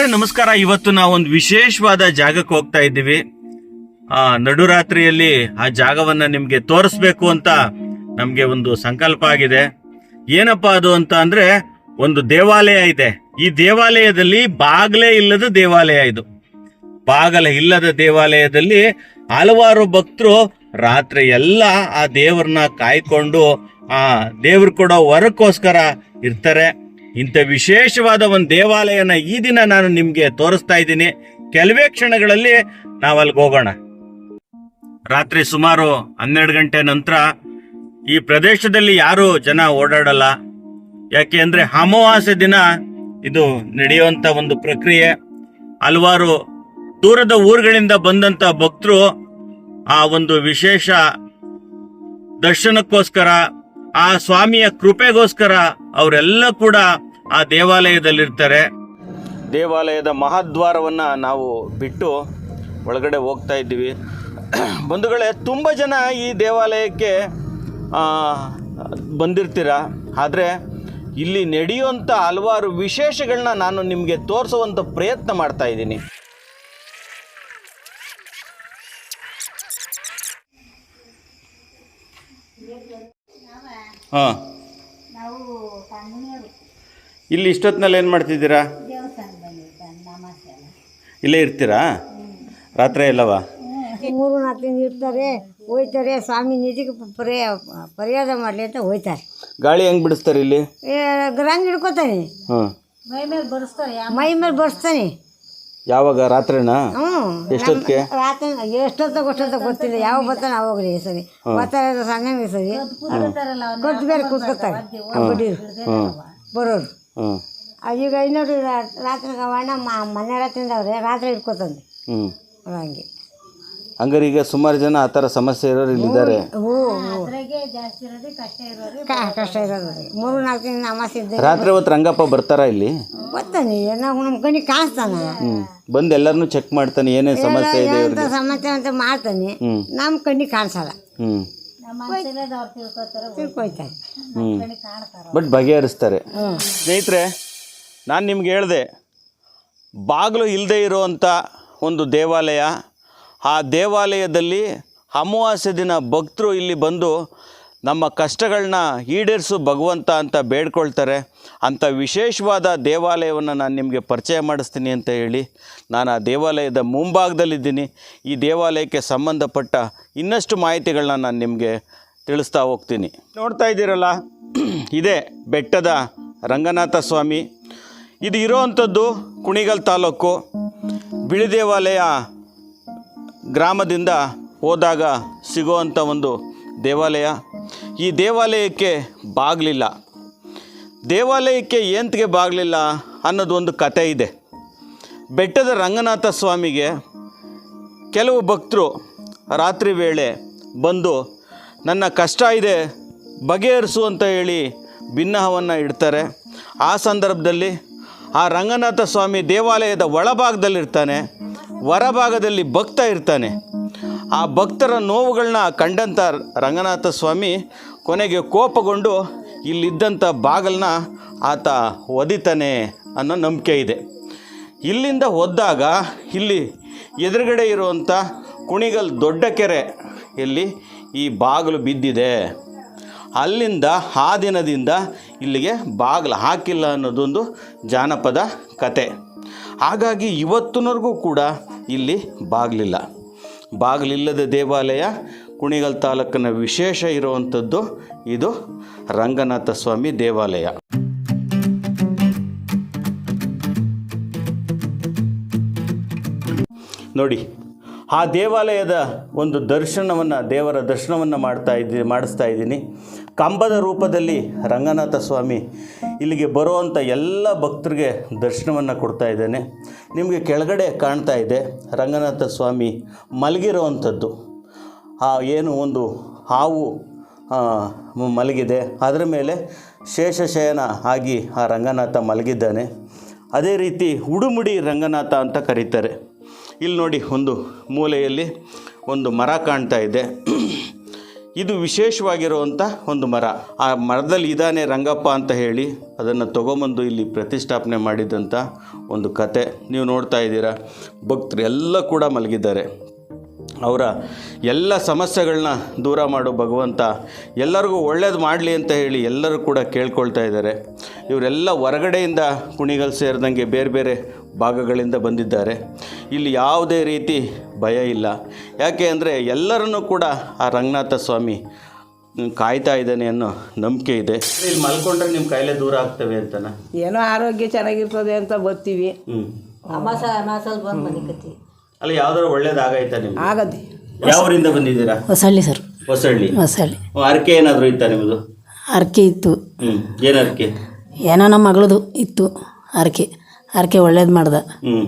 ಸ್ನೇಹಿತರೆ ನಮಸ್ಕಾರ. ಇವತ್ತು ನಾವು ಒಂದು ವಿಶೇಷವಾದ ಜಾಗಕ್ಕೆ ಹೋಗ್ತಾ ಇದ್ದೀವಿ. ಆ, ನಡುರಾತ್ರಿಯಲ್ಲಿ ಆ ಜಾಗವನ್ನ ನಿಮ್ಗೆ ತೋರಿಸ್ಬೇಕು ಅಂತ ನಮ್ಗೆ ಒಂದು ಸಂಕಲ್ಪ ಆಗಿದೆ. ಏನಪ್ಪಾ ಅದು ಅಂತ ಅಂದ್ರೆ, ಒಂದು ದೇವಾಲಯ ಇದೆ. ಈ ದೇವಾಲಯದಲ್ಲಿ ಬಾಗಲೇ ಇಲ್ಲದ ದೇವಾಲಯ ಇದು. ಬಾಗಲ ಇಲ್ಲದ ದೇವಾಲಯದಲ್ಲಿ ಹಲವಾರು ಭಕ್ತರು ರಾತ್ರಿ ಎಲ್ಲ ಆ ದೇವರನ್ನ ಕಾಯ್ಕೊಂಡು, ಆ ದೇವ್ರು ಕೊಡೋ ವರಕ್ಕೋಸ್ಕರ ಇರ್ತಾರೆ. ಇಂಥ ವಿಶೇಷವಾದ ಒಂದು ದೇವಾಲಯನ ಈ ದಿನ ನಾನು ನಿಮಗೆ ತೋರಿಸ್ತಾ ಇದ್ದೀನಿ. ಕೆಲವೇ ಕ್ಷಣಗಳಲ್ಲಿ ನಾವು ಅಲ್ಲಿಗೆ ಹೋಗೋಣ. ರಾತ್ರಿ ಸುಮಾರು ಹನ್ನೆರಡು ಗಂಟೆ ನಂತರ ಈ ಪ್ರದೇಶದಲ್ಲಿ ಯಾರು ಜನ ಓಡಾಡಲ್ಲ. ಯಾಕೆ ಅಂದರೆ ಅಮಾವಾಸ್ಯ ದಿನ ಇದು ನಡೆಯುವಂಥ ಒಂದು ಪ್ರಕ್ರಿಯೆ. ಹಲವಾರು ದೂರದ ಊರುಗಳಿಂದ ಬಂದಂಥ ಭಕ್ತರು ಆ ಒಂದು ವಿಶೇಷ ದರ್ಶನಕ್ಕೋಸ್ಕರ, ಆ ಸ್ವಾಮಿಯ ಕೃಪೆಗೋಸ್ಕರ ಅವರೆಲ್ಲ ಕೂಡ ಆ ದೇವಾಲಯದಲ್ಲಿರ್ತಾರೆ. ದೇವಾಲಯದ ಮಹಾದ್ವಾರವನ್ನು ನಾವು ಬಿಟ್ಟು ಒಳಗಡೆ ಹೋಗ್ತಾ ಇದ್ದೀವಿ. ಬಂಧುಗಳೇ, ತುಂಬ ಜನ ಈ ದೇವಾಲಯಕ್ಕೆ ಬಂದಿರ್ತೀರ? ಆದರೆ ಇಲ್ಲಿ ನಡೆಯುವಂಥ ಹಲವಾರು ವಿಶೇಷಗಳನ್ನ ನಾನು ನಿಮಗೆ ತೋರಿಸುವಂಥ ಪ್ರಯತ್ನ ಮಾಡ್ತಾ ಇದ್ದೀನಿ. ಹಾಂ. ಇಲ್ಲಿ ಇಷ್ಟೊತ್ತಿನಲ್ಲಿ ಏನು ಮಾಡ್ತಿದ್ದೀರಾ? ಇಲ್ಲೇ ಇರ್ತೀರಾ? ರಾತ್ರಿ ಇಲ್ಲವಾ ಮೂರು ನಾಲ್ಕು ದಿನ ಇರ್ತಾರೆ ಹೋಯ್ತಾರೆ ಸ್ವಾಮಿ ನಿಧಿಗೆ ಪರಿಯ ಪರ್ಯಾದ ಮಾಡಲಿ ಅಂತ ಹೋಯ್ತಾರೆ. ಗಾಳಿ ಹೆಂಗೆ ಬಿಡಿಸ್ತಾರೆ ಇಲ್ಲಿ? ಗ್ರಾಂಗ್ ಗ್ರಂಗ್ ಹಿಡ್ಕೋತಾನೆ. ಹಾಂ. ಮೈ ಮೇಲೆ ಬರ್ಸ್ತಾರೆ ಮೈ ಮೇಲೆ ಬರ್ಸ್ತಾನೆ. ಯಾವಾಗ? ರಾತ್ರಿನಾ? ಹ್ಞೂ ಎಷ್ಟೊತ್ತಿಗೆ? ರಾತ್ರಿ ಎಷ್ಟೊತ್ತಾಗ ಗೊತ್ತೊತ್ತ ಗೊತ್ತಿಲ್ಲ. ಯಾವ ಬರ್ತಾನೆ ಅವಾಗ ರೀ ಸರಿ. ಬರ್ತಾರೆ ಸಂಗಮ ಸರಿ. ಕೊಟ್ಟು ಬೇರೆ ಕೂತ್ಕೊತಾರೆ ಬರೋರು. ಹ್ಞೂ ಈಗ ಇನ್ನೊಂದು ರಾತ್ರಿ ಅಣ್ಣ ಮನೆ ರಾತ್ರಿಯಿಂದವ್ರೆ ರಾತ್ರಿ ಹಿಡ್ಕೋತಾನೆ ಹ್ಞೂ ಹಂಗೆ. ಹಂಗಾರೆ ಈಗ ಸುಮಾರು ಜನ ಆ ಥರ ಸಮಸ್ಯೆ ಇರೋರು ಇಲ್ಲಿದ್ದಾರೆ. ಹ್ಞೂ ಕಷ್ಟ ಇರೋದು ಮೂರು ನಾಲ್ಕು ದಿನ ಅಮಾಸೆ ಇದ್ದ ರಾತ್ರಿ ಹೊತ್ತು ರಂಗಪ್ಪ ಬರ್ತಾರಾ ಇಲ್ಲಿ? ಬರ್ತಾನೆ ಏನೋ ನಮ್ಮ ಕಣ್ಣಿಗೆ ಕಾಣಿಸ್ತಾನ. ಹ್ಞೂ ಬಂದು ಎಲ್ಲರನ್ನೂ ಚೆಕ್ ಮಾಡ್ತಾನೆ ಏನೇನು ಸಮಸ್ಯೆ ಇದೆ ಅಂತ ಸಮಸ್ಯೆ ಅಂತ ಮಾಡ್ತಾನೆ. ನಮ್ಮ ಕಣ್ಣಿಗೆ ಕಾಣಿಸಲ್ಲ. ಹ್ಞೂ ತಿಳ್ಕೊಯ್ತಾನೆ ಹ್ಞೂ ಬಟ್ ಬಗೆಹರಿಸ್ತಾರೆ. ಸ್ನೇಹಿತರೆ ನಾನು ನಿಮ್ಗೆ ಹೇಳಿದೆ ಬಾಗಿಲು ಇಲ್ಲದೆ ಇರುವಂಥ ಒಂದು ದೇವಾಲಯ ಆ ದೇವಾಲಯದಲ್ಲಿ ಅಮಾವಾಸ್ಯ ದಿನ ಭಕ್ತರು ಇಲ್ಲಿ ಬಂದು ನಮ್ಮ ಕಷ್ಟಗಳನ್ನ ಈಡೇರಿಸು ಭಗವಂತ ಅಂತ ಬೇಡ್ಕೊಳ್ತಾರೆ. ಅಂಥ ವಿಶೇಷವಾದ ದೇವಾಲಯವನ್ನು ನಾನು ನಿಮಗೆ ಪರಿಚಯ ಮಾಡಿಸ್ತೀನಿ ಅಂತ ಹೇಳಿ ನಾನು ಆ ದೇವಾಲಯದ ಮುಂಭಾಗದಲ್ಲಿದ್ದೀನಿ. ಈ ದೇವಾಲಯಕ್ಕೆ ಸಂಬಂಧಪಟ್ಟ ಇನ್ನಷ್ಟು ಮಾಹಿತಿಗಳನ್ನ ನಾನು ನಿಮಗೆ ತಿಳಿಸ್ತಾ ಹೋಗ್ತೀನಿ. ನೋಡ್ತಾ ಇದ್ದೀರಲ್ಲ, ಇದೇ ಬೆಟ್ಟದ ರಂಗನಾಥ ಸ್ವಾಮಿ. ಇದು ಇರೋವಂಥದ್ದು ಕುಣಿಗಲ್ ತಾಲೂಕು. ಬಿಳಿ ದೇವಾಲಯ ಗ್ರಾಮದಿಂದ ಹೋದಾಗ ಸಿಗೋವಂಥ ಒಂದು ದೇವಾಲಯ. ಈ ದೇವಾಲಯಕ್ಕೆ ಬಾಗಲಿಲ್ಲ. ದೇವಾಲಯಕ್ಕೆ ಏಂತಿಗೆ ಬಾಗಲಿಲ್ಲ ಅನ್ನೋದು ಒಂದು ಕತೆ ಇದೆ. ಬೆಟ್ಟದ ರಂಗನಾಥ ಸ್ವಾಮಿಗೆ ಕೆಲವು ಭಕ್ತರು ರಾತ್ರಿ ವೇಳೆ ಬಂದು, ನನ್ನ ಕಷ್ಟ ಇದೆ, ಬಗೆಹರಿಸು ಅಂತ ಹೇಳಿ ಭಿನ್ನಹವನ್ನು ಇಡ್ತಾರೆ. ಆ ಸಂದರ್ಭದಲ್ಲಿ ಆ ರಂಗನಾಥ ಸ್ವಾಮಿ ದೇವಾಲಯದ ಒಳಭಾಗದಲ್ಲಿರ್ತಾನೆ, ಹೊರಭಾಗದಲ್ಲಿ ಭಕ್ತ ಇರ್ತಾನೆ. ಆ ಭಕ್ತರ ನೋವುಗಳನ್ನ ಕಂಡಂಥ ರಂಗನಾಥ ಸ್ವಾಮಿ ಕೊನೆಗೆ ಕೋಪಗೊಂಡು ಇಲ್ಲಿದ್ದಂಥ ಬಾಗಲನ್ನ ಆತ ಒದಿತಾನೆ ಅನ್ನೋ ನಂಬಿಕೆ ಇದೆ. ಇಲ್ಲಿಂದ ಒದ್ದಾಗ ಇಲ್ಲಿ ಎದುರುಗಡೆ ಇರುವಂಥ ಕುಣಿಗಲ್ ದೊಡ್ಡ ಕೆರೆ ಇಲ್ಲಿ ಈ ಬಾಗಿಲು ಬಿದ್ದಿದೆ. ಅಲ್ಲಿಂದ ಆ ದಿನದಿಂದ ಇಲ್ಲಿಗೆ ಬಾಗಿಲು ಹಾಕಿಲ್ಲ ಅನ್ನೋದೊಂದು ಜಾನಪದ ಕತೆ. ಹಾಗಾಗಿ ಇವತ್ತಿನವರೆಗೂ ಕೂಡ ಇಲ್ಲಿ ಬಾಗಿಲಿಲ್ಲ. ಬಾಗಿಲಿಲ್ಲದ ದೇವಾಲಯ ಕುಣಿಗಲ್ ತಾಲೂಕಿನ ವಿಶೇಷ ಇರುವಂಥದ್ದು ಇದು ರಂಗನಾಥ ಸ್ವಾಮಿ ದೇವಾಲಯ. ನೋಡಿ ಆ ದೇವಾಲಯದ ಒಂದು ದರ್ಶನವನ್ನು, ದೇವರ ದರ್ಶನವನ್ನು ಮಾಡ್ತಾ ಇದ್ದೀನಿ ಮಾಡಿಸ್ತಾ ಇದ್ದೀನಿ. ಕಂಬದ ರೂಪದಲ್ಲಿ ರಂಗನಾಥ ಸ್ವಾಮಿ ಇಲ್ಲಿಗೆ ಬರುವಂಥ ಎಲ್ಲ ಭಕ್ತರಿಗೆ ದರ್ಶನವನ್ನು ಕೊಡ್ತಾ ಇದ್ದೇನೆ. ನಿಮಗೆ ಕೆಳಗಡೆ ಕಾಣ್ತಾ ಇದೆ, ರಂಗನಾಥ ಸ್ವಾಮಿ ಮಲಗಿರುವಂಥದ್ದು. ಆ, ಏನು ಒಂದು ಹಾವು ಮಲಗಿದೆ. ಅದರ ಮೇಲೆ ಶೇಷಶಯನ ಆಗಿ ಆ ರಂಗನಾಥ ಮಲಗಿದ್ದಾನೆ. ಅದೇ ರೀತಿ ಉಡುಮುಡಿ ರಂಗನಾಥ ಅಂತ ಕರೀತಾರೆ. ಇಲ್ಲಿ ನೋಡಿ ಒಂದು ಮೂಲೆಯಲ್ಲಿ ಒಂದು ಮರ ಕಾಣ್ತಾ ಇದೆ. ಇದು ವಿಶೇಷವಾಗಿರುವಂಥ ಒಂದು ಮರ. ಆ ಮರದಲ್ಲಿ ಇದಾನೆ ರಂಗಪ್ಪ ಅಂತ ಹೇಳಿ ಅದನ್ನು ತಗೊಂಬಂದು ಇಲ್ಲಿ ಪ್ರತಿಷ್ಠಾಪನೆ ಮಾಡಿದಂಥ ಒಂದು ಕತೆ. ನೀವು ನೋಡ್ತಾ ಇದ್ದೀರಾ? ಭಕ್ತರು ಎಲ್ಲ ಕೂಡ ಮಲಗಿದ್ದಾರೆ. ಅವರ ಎಲ್ಲ ಸಮಸ್ಯೆಗಳನ್ನ ದೂರ ಮಾಡೋ ಭಗವಂತ ಎಲ್ಲರಿಗೂ ಒಳ್ಳೇದು ಮಾಡಲಿ ಅಂತ ಹೇಳಿ ಎಲ್ಲರೂ ಕೂಡ ಕೇಳ್ಕೊಳ್ತಾ ಇದ್ದಾರೆ. ಇವರೆಲ್ಲ ಹೊರಗಡೆಯಿಂದ ಕುಣಿಗಲ್ ಸೇರಿದಂಗೆ ಬೇರೆ ಬೇರೆ ಭಾಗಗಳಿಂದ ಬಂದಿದ್ದಾರೆ. ಇಲ್ಲಿ ಯಾವುದೇ ರೀತಿ ಭಯ ಇಲ್ಲ. ಯಾಕೆ ಅಂದರೆ ಎಲ್ಲರನ್ನೂ ಕೂಡ ಆ ರಂಗನಾಥ ಸ್ವಾಮಿ ಕಾಯ್ತಾ ಇದ್ದಾನೆ ಅನ್ನೋ ನಂಬಿಕೆ ಇದೆ. ಇಲ್ಲಿ ಮಲ್ಕೊಂಡ್ರೆ ನಿಮ್ಮ ಕಾಯಿಲೆ ದೂರ ಆಗ್ತವೆ ಅಂತನ? ಏನೋ ಆರೋಗ್ಯ ಚೆನ್ನಾಗಿರ್ತದೆ ಅಂತ ಬರ್ತೀವಿ ಹ್ಞೂ ಅಮಾಸ ಅಮಾಸಲ್ಲಿ ಬಂದು ಮನಿಕತ್ತೀವಿ ಅಲ್ಲ ಯಾವ್ದಾರು ಒಳ್ಳೇದಾಗೈತಾ ನಿಮ್ಗೆ? ಆಗದೆ. ಯಾವರಿಂದ ಬಂದಿದ್ದೀರಾ? ಹೊಸಳ್ಳಿ ಸರ್. ಹೊಸಳ್ಳಿ. ಹೊಸಳ್ಳಿ. ಅರ್ಕೆ ಏನಾದರೂ ಇತ್ತಾ ನಿಮ್ಮದು ಅರ್ಕೆ ಇತ್ತು. ಹ್ಞೂ ಏನು ಅರ್ಕೆ ಏನೋ ನಮ್ಮ ಮಗಳದು ಇತ್ತು. ಅರ್ಕೆ ಅರ್ಕೆ ಒಳ್ಳೇದು ಮಾಡ್ದ. ಹ್ಞೂ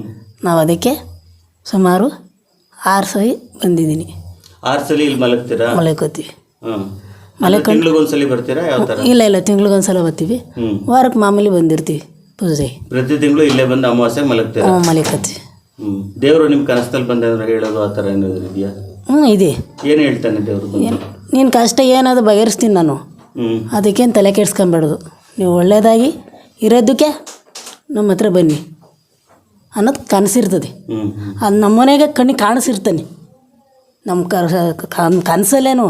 ನಾವು ಅದಕ್ಕೆ ಸುಮಾರು ಆರು ಸರಿ ಬಂದಿದ್ದೀನಿ. ಆರು ಸಲ ಇಲ್ಲಿ ಮಲಗ್ತೀರಾ? ಮಲಕೋತೀವಿ ಮಲ್ಕೊಂಡು- ತಿಂಗಳಿಗೊಂದ್ಸಲಿ ಬರ್ತೀರಾ? ಯಾವ ಥರ ಇಲ್ಲ ಇಲ್ಲ ತಿಂಗ್ಳಿಗೊಂದ್ಸಲ ಬರ್ತೀವಿ. ವಾರಕ್ಕೆ ಮಾಮೂಲಿ ಬಂದಿರ್ತೀವಿ ಪೂಜೆ ಪ್ರತಿ ತಿಂಗಳು ಇಲ್ಲೇ ಬಂದು ಅಮಾವಾಸ್ಯೆ ಮಲಗ್ತೀರಾ? ಹ್ಞೂ ಹ್ಞೂ ದೇವರು ನಿಮ್ಮ ಕನಸಲ್ಲಿ ಬಂದ್ರೆ ಹೇಳೋದು ಆ ಥರ ಏನಾದ್ರು ಇದೆಯಾ? ಹ್ಞೂ ಇದೆ. ಏನು ಹೇಳ್ತಾನೆ ದೇವರು ಬಂದು? ನಿನ್ನ ಕಷ್ಟ ಏನಾದರೂ ಬಗೆಹರಿಸ್ತೀನಿ ನಾನು. ಹ್ಞೂ ಅದಕ್ಕೇನು ತಲೆ ಕೆಡ್ಸ್ಕೊಂಬೇಡದು. ನೀವು ಒಳ್ಳೆಯದಾಗಿ ಇರೋದಕ್ಕೆ ನಮ್ಮ ಹತ್ರ ಬನ್ನಿ. ಅನ್ನೋದು ಕನಸಿರ್ತದೆ. ಅದು ನಮ್ಮನೆಗೆ ಕಣ್ಣಿಗೆ ಕಾಣಿಸಿರ್ತಾನೆ. ನಮ್ಮ ಕನ್ ಕನಸಲ್ಲೇನು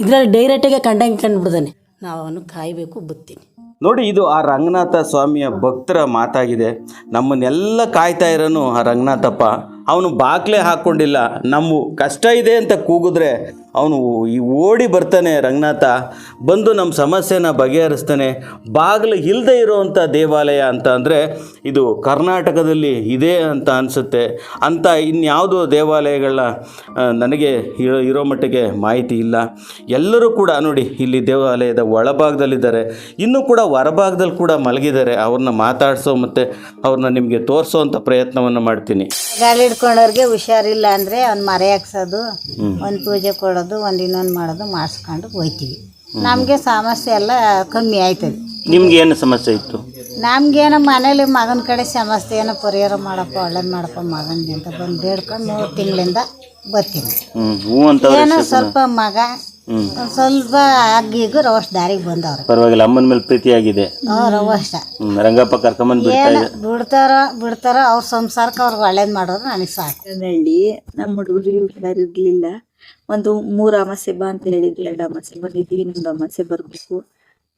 ಇದರಲ್ಲಿ ಡೈರೆಕ್ಟಾಗೆ ಕಂಡಂಗೆ ಕಂಡುಬಿಡ್ತಾನೆ. ನಾವು ಅವನು ಕಾಯಬೇಕು ಬತ್ತೀನಿ. ನೋಡಿ ಇದು ಆ ರಂಗನಾಥ ಸ್ವಾಮಿಯ ಭಕ್ತರ ಮಾತಾಗಿದೆ. ನಮ್ಮನ್ನೆಲ್ಲ ಕಾಯ್ತಾ ಇರೋನು ಆ ರಂಗನಾಥಪ್ಪ. ಅವನು ಬಾಗ್ಲೇ ಹಾಕ್ಕೊಂಡಿಲ್ಲ ನಮ್ಮ ಕಷ್ಟ ಇದೆ ಅಂತ ಕೂಗಿದ್ರೆ ಅವನು ಈ ಓಡಿ ಬರ್ತಾನೆ ರಂಗನಾಥ. ಬಂದು ನಮ್ಮ ಸಮಸ್ಯೆನ ಬಗೆಹರಿಸ್ತಾನೆ. ಬಾಗಿಲು ಇಲ್ಲದೆ ಇರೋವಂಥ ದೇವಾಲಯ ಅಂತ ಅಂದರೆ ಇದು ಕರ್ನಾಟಕದಲ್ಲಿ ಇದೆ ಅಂತ ಅನಿಸುತ್ತೆ. ಅಂತ ಇನ್ಯಾವುದೋ ದೇವಾಲಯಗಳನ್ನ ನನಗೆ ಇರೋ ಇರೋ ಮಟ್ಟಿಗೆ ಮಾಹಿತಿ ಇಲ್ಲ. ಎಲ್ಲರೂ ಕೂಡ ನೋಡಿ ಇಲ್ಲಿ ದೇವಾಲಯದ ಒಳಭಾಗದಲ್ಲಿದ್ದಾರೆ. ಇನ್ನೂ ಕೂಡ ಹೊರಭಾಗದಲ್ಲಿ ಕೂಡ ಮಲಗಿದ್ದಾರೆ. ಅವ್ರನ್ನ ಮಾತಾಡಿಸೋ ಮತ್ತು ಅವ್ರನ್ನ ನಿಮಗೆ ತೋರಿಸೋ ಅಂಥ ಪ್ರಯತ್ನವನ್ನು ಮಾಡ್ತೀನಿ. ಗಾಳಿ ಹಿಡ್ಕೊಂಡವ್ರಿಗೆ ಹುಷಾರಿಲ್ಲ ಅಂದರೆ ಅವ್ನು ಮರೆ ಹಾಕ್ಸೋದು. ಒಂದು ಪೂಜೆ ಕೊಡೋದು. ಒಂದು ಇನ್ನೊಂದು ಮಾಡೋದು ಮಾಡಿಸ್ಕೊಂಡು ಹೋಯ್ತೀವಿ. ನಮಗೆ ಸಮಸ್ಯೆ ಎಲ್ಲ ಕಮ್ಮಿ ಆಯ್ತದೆ. ನಿಮ್ಗೆ ಏನು ಸಮಸ್ಯೆ ಇತ್ತು? ನಮಗೇನು ಮನೇಲಿ ಮಗನ ಕಡೆ ಸಮಸ್ಯೆ ಏನೋ ಪರಿಹಾರ ಮಾಡಪ್ಪ ಒಳ್ಳೇದು ಮಾಡಪ್ಪ ಮಗನಿಗೆ ಅಂತ ಬಂದು ಬೇಡ್ಕೊಂಡು ಮೂರು ತಿಂಗಳಿಂದ ಬರ್ತೀನಿ. ಹ್ಞೂ ಹ್ಞೂ ಅಂತ ಏನೋ ಸ್ವಲ್ಪ ಮಗ ಒಂದ್ ಸ್ವಲ್ಪ ಅಗ್ಗಿಗೂ ರವಷ್ಟು ದಾರಿಗೆ ಬಂದವ್ರು. ಪರವಾಗಿಲ್ಲ ಅಮ್ಮನ ಮೇಲೆ ಪ್ರೀತಿ ಆಗಿದೆ. ರವಷ್ಟ ರಂಗಪ್ಪ ಕರ್ಕೊಂಬಂದು ಬಿಡ್ತಾ ಬಿಡ್ತಾರ ಬಿಡ್ತಾರ ಬಿಡ್ತಾರೋ ಅವ್ರ ಸಂಸಾರಕ್ಕೆ ಅವ್ರಿಗೆ ಒಳ್ಳೇದು ಮಾಡೋದು ನನಗೆ ಸಾಕು. ನಮ್ಮ ಹುಡುಗರಿಗೆ ಹುಷಾರಿರ್ಲಿಲ್ಲ ಒಂದು ಮೂರು ಅಮಾಸೆ ಬಾ ಅಂತ ಹೇಳಿದ್ರು ಎರಡು ಅಮಾಸೆ. ಬಂದಿದ್ದೀವಿ ಇನ್ನೊಂದು ಅಮಾಸೆ ಬರಬೇಕು.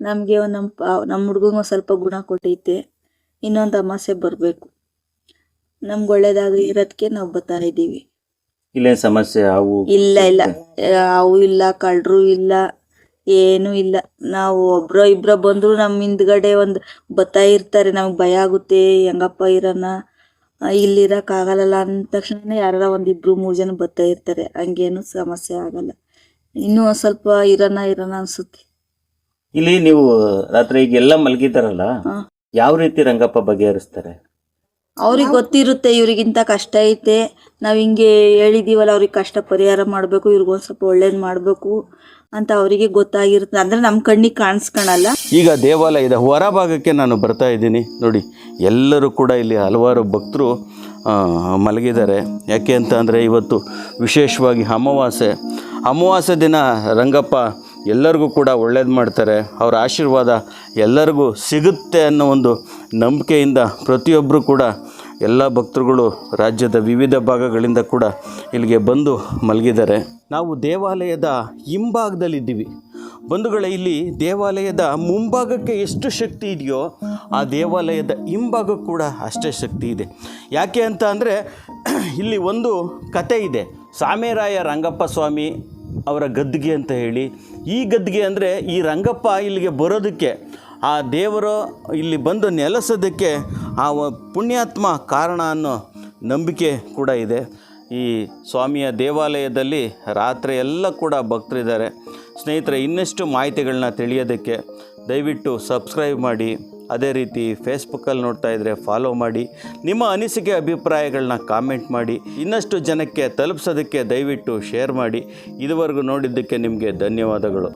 ನಮಗೆ ನಮ್ಮ ನಮ್ ನಮ್ಮ ಹುಡುಗಂಗೆ ಸ್ವಲ್ಪ ಗುಣ ಕೊಟ್ಟೈತೆ. ಇನ್ನೊಂದು ಅಮಾಸೆ ಬರಬೇಕು. ನಮ್ಗೆ ಒಳ್ಳೇದಾಗ ಇರೋದಕ್ಕೆ ನಾವು ಬರ್ತಾ ಇದ್ದೀವಿ. ಇಲ್ಲ ಸಮಸ್ಯೆ ಅವು ಇಲ್ಲ ಇಲ್ಲ. ಅವು ಇಲ್ಲ ಕಳ್ಳರು ಇಲ್ಲ ಏನೂ ಇಲ್ಲ. ನಾವು ಒಬ್ರ ಇಬ್ರ ಬಂದ್ರು ನಮ್ಮ ಹಿಂದ್ಗಡೆ ಒಂದು ಬತ್ತಾ ಇರ್ತಾರೆ. ನಮ್ಗೆ ಭಯ ಆಗುತ್ತೆ. ಹೆಂಗಪ್ಪ ಇರೋಣ ಇಲ್ಲಿ ಇರೋಕ್ಕಾಗಲ್ಲ ಅಂದ ತಕ್ಷಣ ಯಾರ ಒಂದಿಬ್ರು ಮೂರು ಜನ ಬರ್ತಾ ಇರ್ತಾರೆ. ಹಂಗೇನು ಸಮಸ್ಯೆ ಆಗಲ್ಲ. ಇನ್ನೂ ಒಂದ್ ಸ್ವಲ್ಪ ಇರೋಣ ಇರೋಣ ಅನ್ಸುತ್ತೆ. ಇಲ್ಲಿ ನೀವು ರಾತ್ರಿ ಈಗ ಎಲ್ಲ ಮಲಗಿದಾರಲ್ಲ ಹಾ. ಯಾವ ರೀತಿ ರಂಗಪ್ಪ ಬಗೆಹರಿಸ್ತಾರೆ? ಅವ್ರಿಗೆ ಗೊತ್ತಿರುತ್ತೆ ಇವ್ರಿಗಿಂತ ಕಷ್ಟ ಐತೆ. ನಾವ್ ಹಿಂಗೆ ಹೇಳಿದೀವಲ್ಲ ಅವ್ರಿಗೆ ಕಷ್ಟ ಪರಿಹಾರ ಮಾಡಬೇಕು ಇವ್ರಿಗೊಂದ್ ಸ್ವಲ್ಪ ಒಳ್ಳೇದ್ ಮಾಡಬೇಕು. ಅಂತ ಅವರಿಗೆ ಗೊತ್ತಾಗಿರುತ್ತೆ. ಅಂದ್ರೆ ನಮ್ಮ ಕಣ್ಣಿಗೆ ಕಾಣಿಸ್ಕೊಳಲ್ಲ ಈಗ ದೇವಾಲಯದ ಹೊರಭಾಗಕ್ಕೆ ನಾನು ಬರ್ತಾ ಇದ್ದೀನಿ. ನೋಡಿ, ಎಲ್ಲರೂ ಕೂಡ ಇಲ್ಲಿ ಹಲವಾರು ಭಕ್ತರು ಮಲಗಿದ್ದಾರೆ. ಯಾಕೆ ಅಂತ ಅಂದರೆ ಇವತ್ತು ವಿಶೇಷವಾಗಿ ಅಮಾವಾಸ್ಯೆ. ಅಮಾವಾಸ್ಯೆ ದಿನ ರಂಗಪ್ಪ ಎಲ್ಲರಿಗೂ ಕೂಡ ಒಳ್ಳೇದು ಮಾಡ್ತಾರೆ. ಅವರ ಆಶೀರ್ವಾದ ಎಲ್ಲರಿಗೂ ಸಿಗುತ್ತೆ ಅನ್ನೋ ಒಂದು ನಂಬಿಕೆಯಿಂದ ಪ್ರತಿಯೊಬ್ಬರು ಕೂಡ ಎಲ್ಲ ಭಕ್ತರುಗಳು ರಾಜ್ಯದ ವಿವಿಧ ಭಾಗಗಳಿಂದ ಕೂಡ ಇಲ್ಲಿಗೆ ಬಂದು ಮಲಗಿದ್ದಾರೆ. ನಾವು ದೇವಾಲಯದ ಹಿಂಭಾಗದಲ್ಲಿದ್ದೀವಿ. ಬಂಧುಗಳೇ, ಇಲ್ಲಿ ದೇವಾಲಯದ ಮುಂಭಾಗಕ್ಕೆ ಎಷ್ಟು ಶಕ್ತಿ ಇದೆಯೋ ಆ ದೇವಾಲಯದ ಹಿಂಭಾಗ ಕೂಡ ಅಷ್ಟೇ ಶಕ್ತಿ ಇದೆ. ಯಾಕೆ ಅಂತ ಅಂದರೆ, ಇಲ್ಲಿ ಒಂದು ಕತೆ ಇದೆ. ಸಾಮೇರಾಯ ರಂಗಪ್ಪ ಸ್ವಾಮಿ ಅವರ ಗದ್ದಿಗೆ ಅಂತ ಹೇಳಿ. ಈ ಗದ್ದಿಗೆ ಅಂದರೆ ಈ ರಂಗಪ್ಪ ಇಲ್ಲಿಗೆ ಬರೋದಕ್ಕೆ ಆ ದೇವರು ಇಲ್ಲಿ ಬಂದು ನೆಲೆಸೋದಕ್ಕೆ ಆ ಪುಣ್ಯಾತ್ಮ ಕಾರಣ ಅನ್ನೋ ನಂಬಿಕೆ ಕೂಡ ಇದೆ. ಈ ಸ್ವಾಮಿಯ ದೇವಾಲಯದಲ್ಲಿ ರಾತ್ರಿ ಎಲ್ಲ ಕೂಡ ಭಕ್ತರಿದ್ದಾರೆ. ಸ್ನೇಹಿತರೆ, ಇನ್ನಷ್ಟು ಮಾಹಿತಿಗಳನ್ನ ತಿಳಿಯೋದಕ್ಕೆ ದಯವಿಟ್ಟು ಸಬ್ಸ್ಕ್ರೈಬ್ ಮಾಡಿ. ಅದೇ ರೀತಿ ಫೇಸ್ಬುಕ್ಕಲ್ಲಿ ನೋಡ್ತಾ ಇದ್ದರೆ ಫಾಲೋ ಮಾಡಿ. ನಿಮ್ಮ ಅನಿಸಿಕೆ, ಅಭಿಪ್ರಾಯಗಳನ್ನ ಕಾಮೆಂಟ್ ಮಾಡಿ. ಇನ್ನಷ್ಟು ಜನಕ್ಕೆ ತಲುಪಿಸೋದಕ್ಕೆ ದಯವಿಟ್ಟು ಶೇರ್ ಮಾಡಿ. ಇದುವರೆಗೂ ನೋಡಿದ್ದಕ್ಕೆ ನಿಮಗೆ ಧನ್ಯವಾದಗಳು.